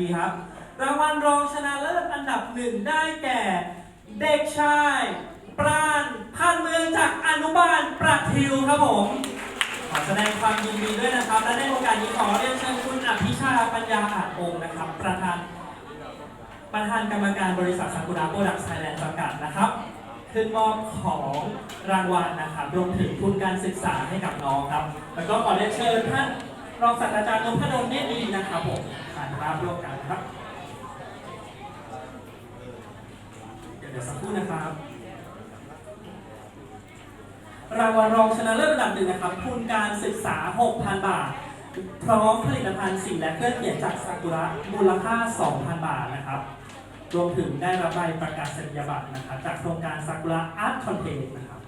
ดีครับ รางวัลรองชนะเลิศอันดับหนึ่งได้แก่ เด็กชาย ปราณพันเมืองจากอนุบาลประทิวครับผม ขอแสดงความยินดีด้วยนะครับ และในโอกาสนี้ขอเรียนเชิญคุณอภิชาปัญญาอาจองค์นะครับ ประธานประธานกรรมการบริษัทซากุระโปรดักต์ไทยแลนด์จำกัดนะครับขึ้นมอบของรางวัลนะครับรวมถึงทุนการศึกษาให้กับน้องครับ แล้วก็ขอเรียนเชิญท่านรองศาสตราจารย์นพดลเน ผมถ่ายภาร่วมกันนะครับเดี๋ยวเดี๋ยวสักครู่นะครับรางวัลรองชนะเลิศระดับหนึ่งนะครับทุนการศึกษา 6,000 บาท พร้อมผลิตภัณฑ์สิ่งและเครื่องเขียนจากซากุระมูลค่า 2,000 บาทนะครับ รวมถึงได้รับใบประกาศนียบัตรนะครับ จากโครงการซากุระอาร์ตคอนเทนต์นะครับ